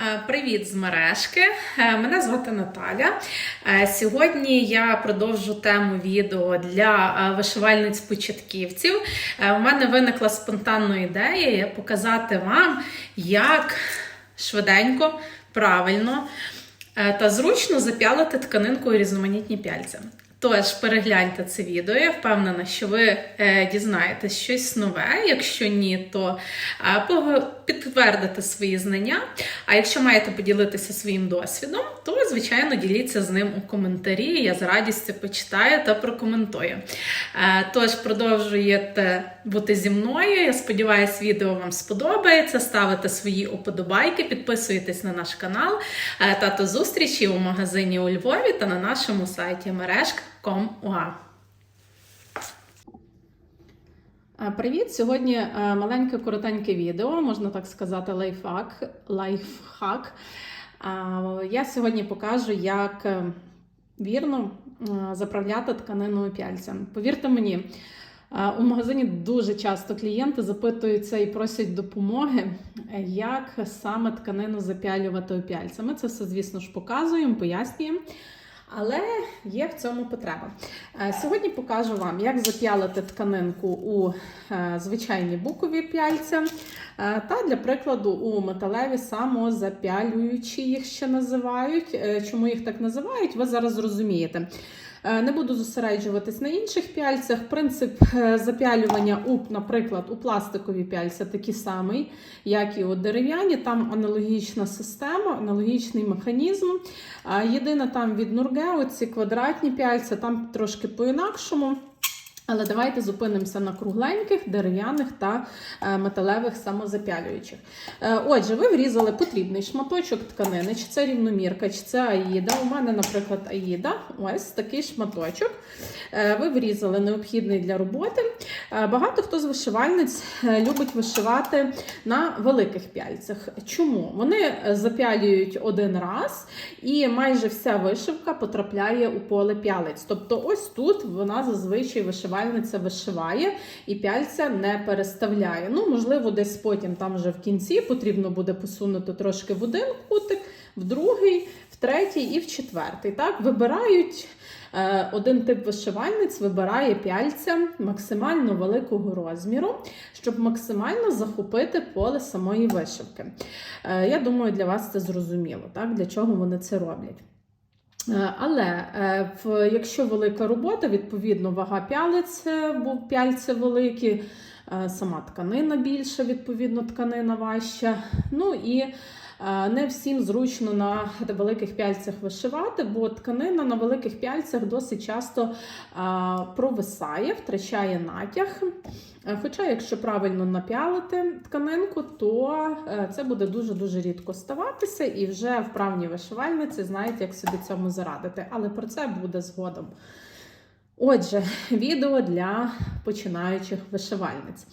Е, Привіт з мережки. Е, Мене звати Наталя. Е, Сьогодні я продовжу тему відео для вишивальниць-початківців. У мене виникла спонтанна ідея показати вам, як швиденько, правильно та зручно запялити тканинку різноманітні пяльця. Тож перегляньте це відео. Я впевнена, що ви е, дізнаєтесь щось нове. Якщо ні, то е, підтвердите свої знання. А якщо маєте поділитися своїм досвідом, то звичайно діліться з ним у коментарі. Я з радістю почитаю та прокоментую. Е, Тож продовжуєте бути зі мною. Я сподіваюся, відео вам сподобається. Ставите свої уподобайки, підписуєтесь на наш канал та до зустрічі у магазині у Львові та на нашому сайті мережка.com.ua. Е, Привіт! Сьогодні е, маленьке коротеньке відео, можна так сказати, лайфхак. лайфхак. Е, Я сьогодні покажу, як вірно заправляти тканину пяльцем. Повірте мені, у магазині дуже часто клієнти запитуються і просять допомоги, як саме тканину запялювати пяльцем. Ми це все, звісно ж, показуємо, пояснюємо. Але є в цьому потреба. Е, Сьогодні покажу вам, як зап'ялити тканинку у е, звичайні букові пяльця, е, та для прикладу у металеві самозапялюючі їх ще називають. Чому їх так називають, ви зараз зрозумієте. Е, Не буду зосереджуватись на інших пяльцях. Принцип е, запялювання, у, наприклад, у пластикові пяльця такий самий, як і у дерев'яні. Там аналогічна система, аналогічний механізм. А Єдине там від Нурге, ці квадратні пяльця, там трошки по-інакшому. Але давайте зупинимося на кругленьких, дерев'яних та е, металевих самозапялюючих. Е, Отже, ви врізали потрібний шматочок тканини, чи це рівномірка, чи це аїда. У мене, наприклад, аїда. Ось такий шматочок. Е, Ви врізали необхідний для роботи. Багато хто з вишивальниць любить вишивати на великих пяльцях. Чому? Вони запялюють один раз, і майже вся вишивка потрапляє у поле пялець. Тобто, ось тут вона зазвичай вишивальниця вишиває і пяльця не переставляє. Ну, можливо, десь потім там вже в кінці потрібно буде посунути трошки в один кутик, в другий, в третій і в четвертий. Так, вибирають. Е, Один тип вишивальниць вибирає пяльця максимально великого розміру, щоб максимально захопити поле самої вишивки. Е, Я думаю, для вас це зрозуміло, так? для чого вони це роблять. Е, Але е, якщо велика робота, відповідно, вага пялець, е, бо пяльці великі, е, сама тканина більша, відповідно, тканина важча. Ну і не всім зручно на великих пяльцях вишивати, бо тканина на великих пяльцях досить часто е, провисає, втрачає натяг. Е, Хоча, якщо правильно напялити тканинку, то е, це буде дуже-дуже рідко ставатися, і вже вправні вишивальниці знають, як собі цьому зарадити. Але про це буде згодом. Отже, відео для починаючих вишивальниць.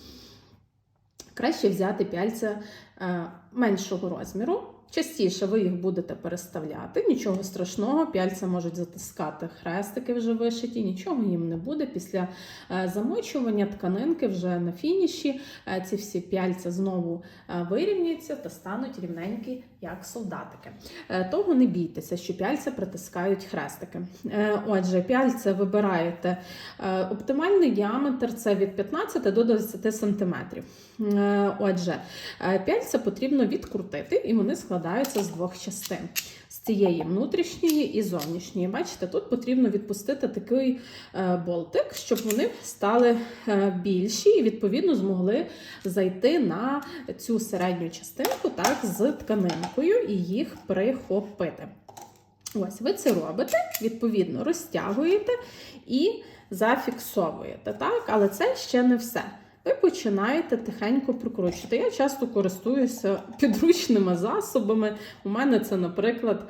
Краще взяти пяльця е, меншого розміру. Частіше ви їх будете переставляти, нічого страшного, пяльця можуть затискати хрестики вже вишиті, нічого їм не буде. Після е, замочування тканинки вже на фініші е, ці всі пяльця знову е, вирівняються та стануть рівненькі, як солдатики. Того не бійтеся, що пяльця притискають хрестики. Отже, пяльця вибираєте оптимальний діаметр це від 15 до 20 см. Отже, пяльця потрібно відкрутити, і вони складаються з двох частин. З цієї внутрішньої і зовнішньої. Бачите, тут потрібно відпустити такий е, болтик, щоб вони стали е, більші і, відповідно, змогли зайти на цю середню частинку так, з тканинкою і їх прихопити. Ось, ви це робите, відповідно, розтягуєте і зафіксовуєте. Так? Але це ще не все. Ви починаєте тихенько прикручувати. Я часто користуюся підручними засобами. У мене це, наприклад,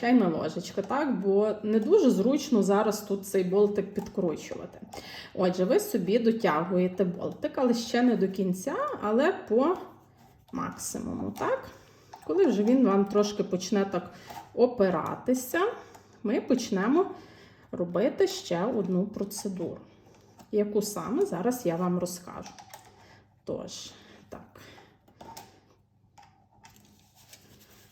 чайна ложечка, так? бо не дуже зручно зараз тут цей болтик підкручувати. Отже, ви собі дотягуєте болтик, але ще не до кінця, але по максимуму. так? Коли вже він вам трошки почне так опиратися, ми почнемо робити ще одну процедуру. Яку саме зараз я вам розкажу. Тож, так.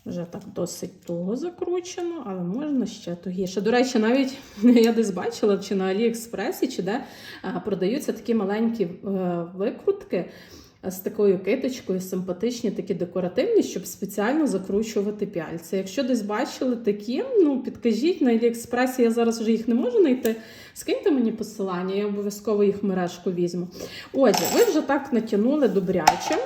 Вже так досить туго закручено, але можна ще тугіше. До речі, навіть я десь бачила, чи на Аліекспресі, чи де продаються такі маленькі е, викрутки з такою киточкою, симпатичні, такі декоративні, щоб спеціально закручувати пяльця. Якщо десь бачили такі, ну підкажіть на Аліекспресі, я зараз вже їх не можу знайти. Скиньте мені посилання, я обов'язково їх мережку візьму. Отже, ви вже так натягнули добряче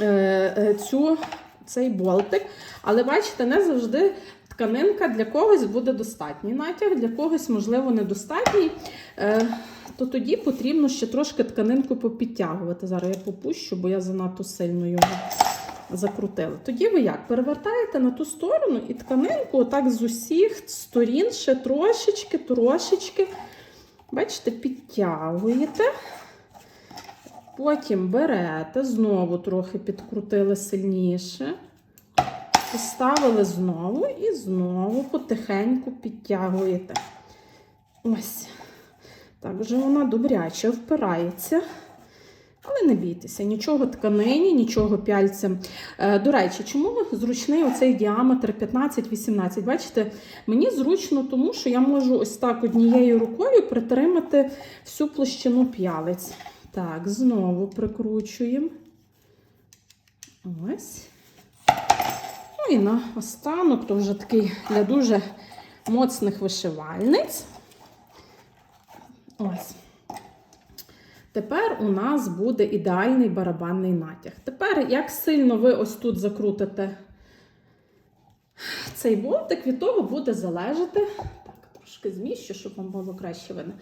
е, е, цю, цей болтик, але бачите, не завжди. Тканинка для когось буде достатній натяг, для когось, можливо, недостатній. Е, то тоді потрібно ще трошки тканинку попідтягувати. Зараз я попущу, бо я занадто сильно його закрутила. Тоді ви як? Перевертаєте на ту сторону і тканинку отак з усіх сторін ще трошечки, трошечки, бачите, підтягуєте. Потім берете, знову трохи підкрутили сильніше. Поставили знову і знову потихеньку підтягуєте. Ось. Так, вже вона добряче впирається. Але не бійтеся, нічого тканині, нічого пяльцем. До речі, чому зручний оцей діаметр 15-18? Бачите, мені зручно, тому що я можу ось так однією рукою притримати всю площину п'ялиць. Так, знову прикручуємо. Ось. І на останок, то вже такий для дуже моцних вишивальниць. Ось. Тепер у нас буде ідеальний барабанний натяг. Тепер, як сильно ви ось тут закрутите цей болтик, від того буде залежати. Трошки зміщу, щоб вам було краще видно.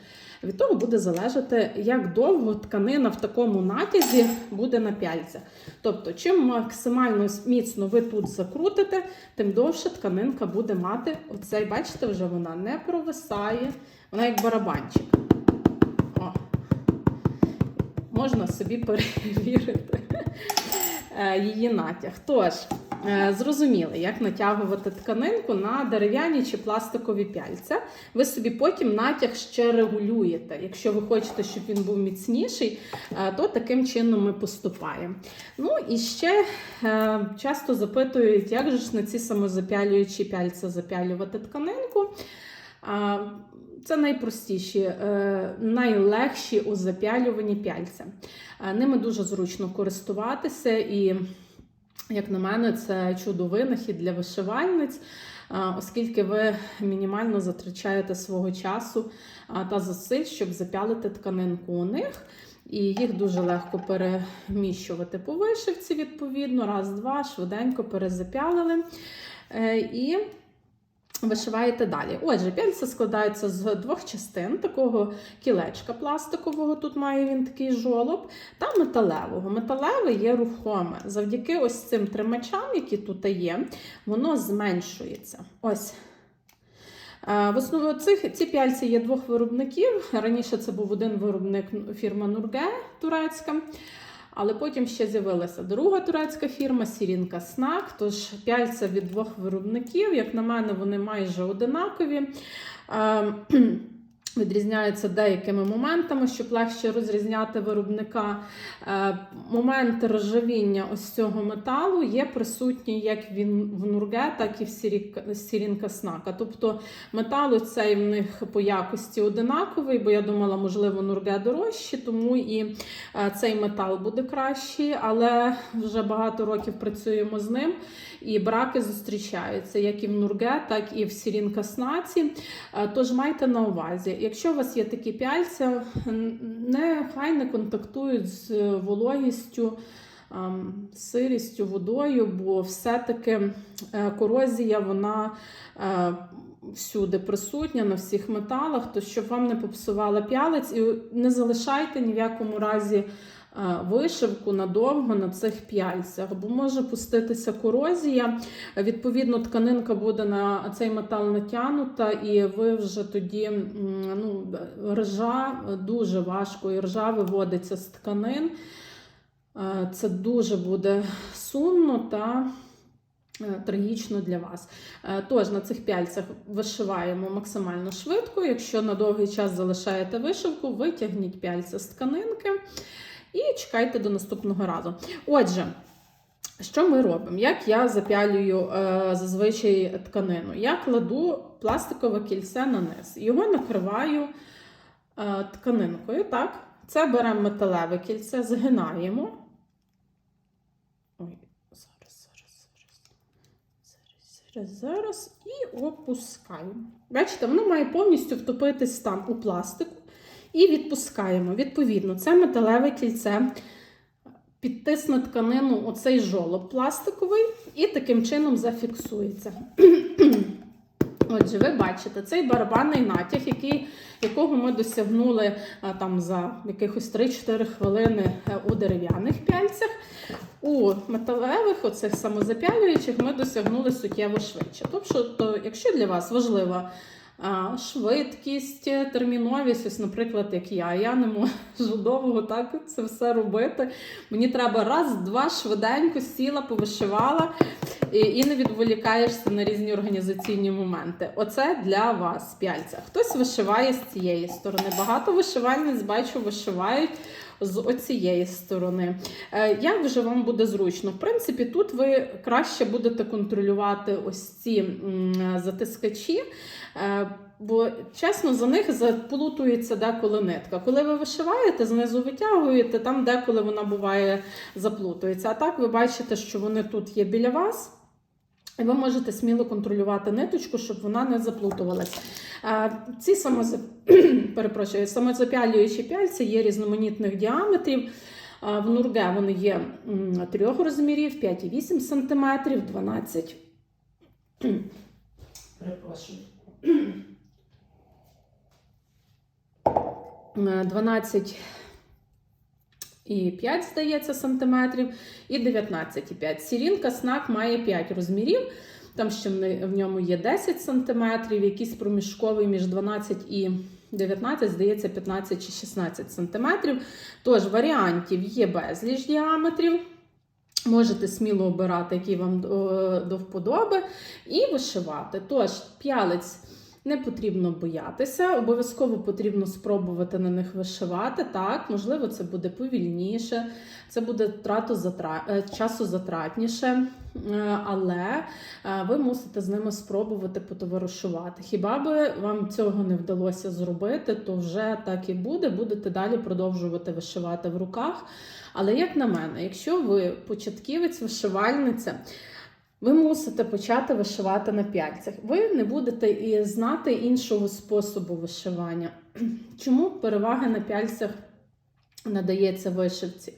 Від того буде залежати, як довго тканина в такому натязі буде на пяльцях. Тобто, чим максимально міцно ви тут закрутите, тим довше тканинка буде мати оцей, бачите, вже вона не провисає, вона як барабанчик. О. Можна собі перевірити е, її натяг. Тож, зрозуміли, як натягувати тканинку на дерев'яні чи пластикові пяльця. Ви собі потім натяг ще регулюєте. Якщо ви хочете, щоб він був міцніший, е, то таким чином ми поступаємо. Ну і ще часто запитують, як же ж на ці самозапялюючі пяльця запялювати тканинку. Це найпростіші, е, найлегші у запялюванні пяльця. Е, ними дуже зручно користуватися, і, як на мене, це чудовинахід для вишивальниць, е, оскільки ви мінімально затрачаєте свого часу та зусиль, щоб запялити тканинку у них. І їх дуже легко переміщувати по вишивці, відповідно, раз-два, швиденько перезапялили. І Вишиваєте далі. Отже, пяльця складаються з двох частин: такого кілечка пластикового, тут має він такий жолоб, та металевого. Металеве є рухоме. Завдяки ось цим тримачам, які тут є, воно зменшується. Ось. В основному цих ці пяльці є двох виробників. Раніше це був один виробник фірма Нурге турецька. Але потім ще з'явилася друга турецька фірма Сірінка Снак. Тож пяльця від двох виробників, як на мене, вони майже одинакові. Відрізняються деякими моментами, щоб легше розрізняти виробника. Е, момент ржавіння ось цього металу є присутній як він в нурге, так і в сірінка снака. Тобто метал цей в них по якості одинаковий, бо я думала, можливо, нурге дорожче, тому і е, цей метал буде кращий, але вже багато років працюємо з ним. І браки зустрічаються як і в нурге, так і в сірінка снаці. Е, тож майте на увазі. Якщо у вас є такі пяльця, нехай не контактують з вологістю, сирістю, водою, бо все-таки е, корозія, вона е, всюди присутня, на всіх металах, то щоб вам не попсувала п'ялець, і не залишайте ні в якому разі вишивку надовго на цих п'яльцях, бо може пуститися корозія. Відповідно, тканинка буде на цей метал натягнута, і ви вже тоді ну, ржа дуже важко, і ржа виводиться з тканин. Це дуже буде сумно та трагічно для вас. Тож на цих пяльцях вишиваємо максимально швидко. Якщо на довгий час залишаєте вишивку, витягніть пяльця з тканинки. І чекайте до наступного разу. Отже, Що ми робимо? Як я запялюю е, зазвичай тканину? Я кладу пластикове кільце на низ. Його накриваю е, тканинкою. Так? Це беремо металеве кільце, згинаємо. Ой, зараз, зараз, зараз. Зараз, зараз. І опускаємо. Бачите, воно має повністю втопитись там у пластику. І відпускаємо. Відповідно, це металеве кільце підтисне тканину оцей жолоб пластиковий і таким чином зафіксується. Отже, ви бачите, цей барабанний натяг, який, якого ми досягнули там за якихось 3-4 хвилини е, у дерев'яних пяльцях. У металевих, оцих самозапялюючих, ми досягнули суттєво швидше. Тобто, якщо для вас важлива швидкість, терміновість, ось, наприклад, як я, я не можу довго так це все робити. Мені треба раз, два швиденько сіла, повишивала і, і не відволікаєшся на різні організаційні моменти. Оце для вас п'яльця. Хтось вишиває з цієї сторони. Багато вишивальниць бачу, вишивають з оцієї сторони. Е, Як вже вам буде зручно? В принципі, тут ви краще будете контролювати ось ці затискачі. Е, Бо чесно, за них заплутується деколи нитка. Коли ви вишиваєте, знизу витягуєте, там деколи вона буває заплутується. А так ви бачите, що вони тут є біля вас. І ви можете сміло контролювати ниточку, щоб вона не заплутувалась. Е, Ці самозап... Перепрошую, самозапялюючі пяльці є різноманітних діаметрів. Е, В Нурге вони є трьох розмірів, 5,8 см, 12. Перепрошую. Е, 12 і 5, здається, сантиметрів, і 19,5. Сірінка снак має 5 розмірів. Там ще в ньому є 10 сантиметрів, якийсь проміжковий між 12 і 19, здається, 15 чи 16 сантиметрів. Тож варіантів є безліч діаметрів. Можете сміло обирати, який вам до, до вподоби, і вишивати. Тож, п'ялець не потрібно боятися, обов'язково потрібно спробувати на них вишивати. Так, можливо, це буде повільніше, це буде трату затра... е, часу затратніше, але е, ви мусите з ними спробувати потоваришувати. Хіба би вам цього не вдалося зробити, то вже так і буде. Будете далі продовжувати вишивати в руках. Але як на мене, якщо ви початківець, вишивальниця, ви мусите почати вишивати на пяльцях. Ви не будете і знати іншого способу вишивання. Чому переваги на пяльцях надається вишивці?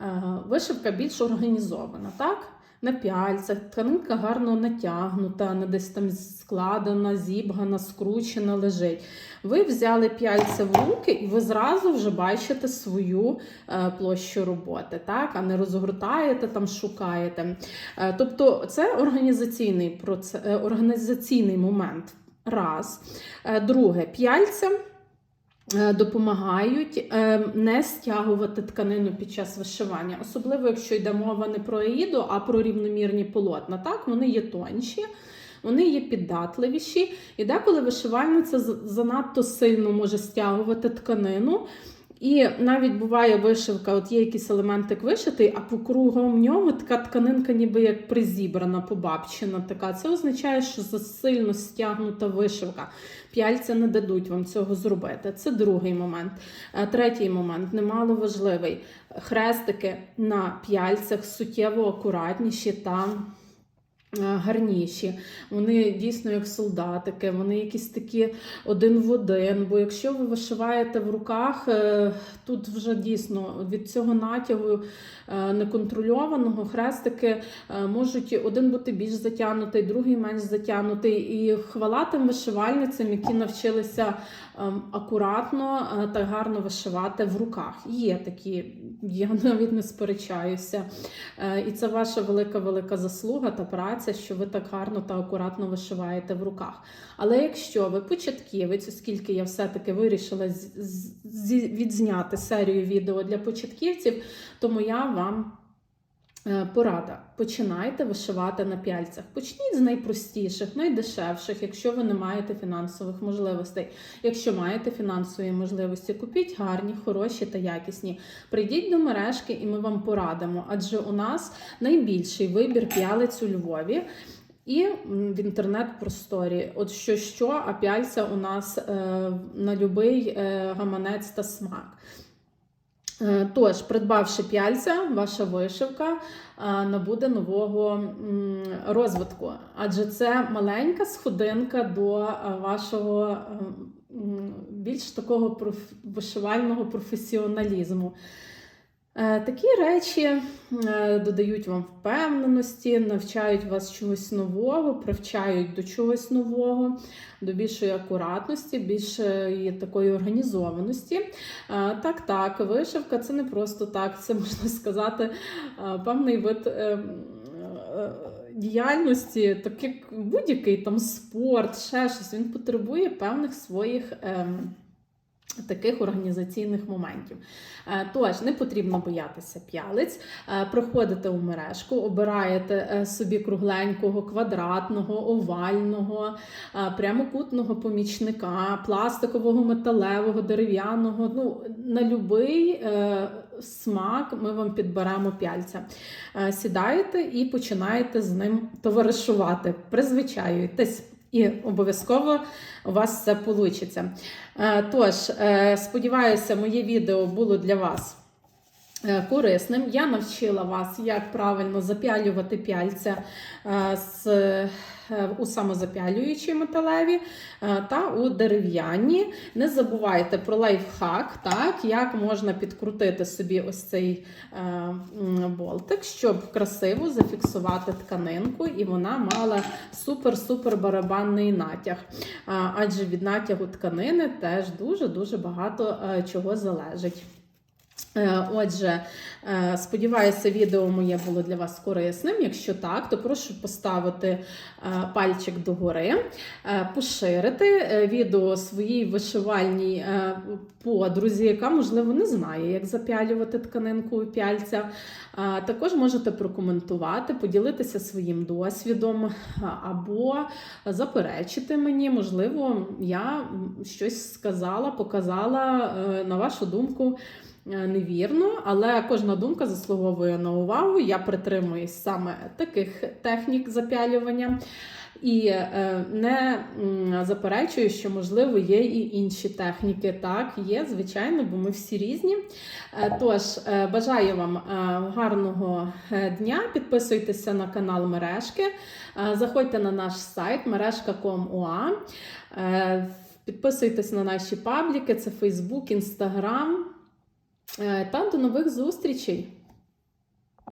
Е, Вишивка більш організована, так? На пяльцях, тканинка гарно натягнута, не десь там складена, зібгана, скручена, лежить. Ви взяли пяльце в руки, і ви зразу вже бачите свою е, площу роботи, так? а не розгортаєте, там шукаєте. Е, Тобто це організаційний, процес, е, організаційний момент. Раз. Друге, п'яльця е, допомагають е, не стягувати тканину під час вишивання, особливо якщо йде мова не про аїду, а про рівномірні полотна. Так, вони є тонші. Вони є піддатливіші, і деколи вишивальниця занадто сильно може стягувати тканину. І навіть буває вишивка, от є якийсь елементик вишитий, а по кругом нього така тканинка ніби як призібрана, побабчена така. Це означає, що засильно стягнута вишивка. П'яльця не дадуть вам цього зробити. Це другий момент. Е, Третій момент, немало важливий. Хрестики на п'яльцях суттєво акуратніші та гарніші. Вони дійсно як солдатики, вони якісь такі один в один. Бо якщо ви вишиваєте в руках, е, тут вже дійсно від цього натягу е, неконтрольованого хрестики е, можуть один бути більш затягнутий, другий менш затягнутий. І хвала тим вишивальницям, які навчилися ем, акуратно е, та гарно вишивати в руках. Є такі, я навіть не сперечаюся. Е, І це ваша велика велика заслуга та праця, що ви так гарно та акуратно вишиваєте в руках. Але якщо ви початківець, оскільки я все-таки вирішила відзняти серію відео для початківців, то я вам Порада. Починайте вишивати на пяльцях. Почніть з найпростіших, найдешевших, якщо ви не маєте фінансових можливостей. Якщо маєте фінансові можливості, купіть гарні, хороші та якісні. Прийдіть до мережки і ми вам порадимо, адже у нас найбільший вибір п'ялиць у Львові. І в інтернет-просторі, от що що, а пяльця у нас е, на любий е, гаманець та смак. Е, Тож, придбавши пяльця, ваша вишивка е, набуде нового розвитку, адже це маленька сходинка до е, вашого більш такого вишивального професіоналізму. Е, Такі речі е, додають вам впевненості, навчають вас чогось нового, привчають до чогось нового, до більшої акуратності, більшої такої організованості. Е, Так, так, вишивка це не просто так, це можна сказати е, певний вид. е, е, Діяльності, так як будь-який там спорт, ще щось, він потребує певних своїх ем, таких організаційних моментів. Е, Тож не потрібно боятися п'ялиць, Е, проходите у мережку, обираєте е, собі кругленького, квадратного, овального, прямокутного помічника, пластикового, металевого, дерев'яного. Ну, на будь-який смак ми вам підберемо п'яльця. Сідаєте і починаєте з ним товаришувати, призвичаюєтесь. І обов'язково у вас це вийде. Тож, е, сподіваюся, моє відео було для вас корисним. Я навчила вас, як правильно запялювати пяльця е, з, е, у самозапялюючій металеві е, та у дерев'яні. Не забувайте про лайфхак, так, як можна підкрутити собі ось цей е, болтик, щоб красиво зафіксувати тканинку, і вона мала супер-супер барабанний натяг. Адже від натягу тканини теж дуже-дуже багато е, чого залежить. Е, Отже, е, сподіваюся, відео моє було для вас корисним. Якщо так, то прошу поставити е, пальчик догори, поширити відео своїй вишивальній подрузі, яка, можливо, не знає, як запялювати тканинку у пяльця. Також можете прокоментувати, поділитися своїм досвідом або заперечити мені. Можливо, я щось сказала, показала на вашу думку. Е, Невірно, але кожна думка заслуговує на увагу. Я притримуюсь саме таких технік запялювання і е, не заперечую, що можливо є і інші техніки. Так, є, звичайно, бо ми всі різні. Е, Тож бажаю вам гарного дня. Підписуйтеся на канал Мережки, заходьте на наш сайт мережка.com.ua. Підписуйтесь на наші пабліки, це Facebook, Instagram. Е, Та до нових зустрічей!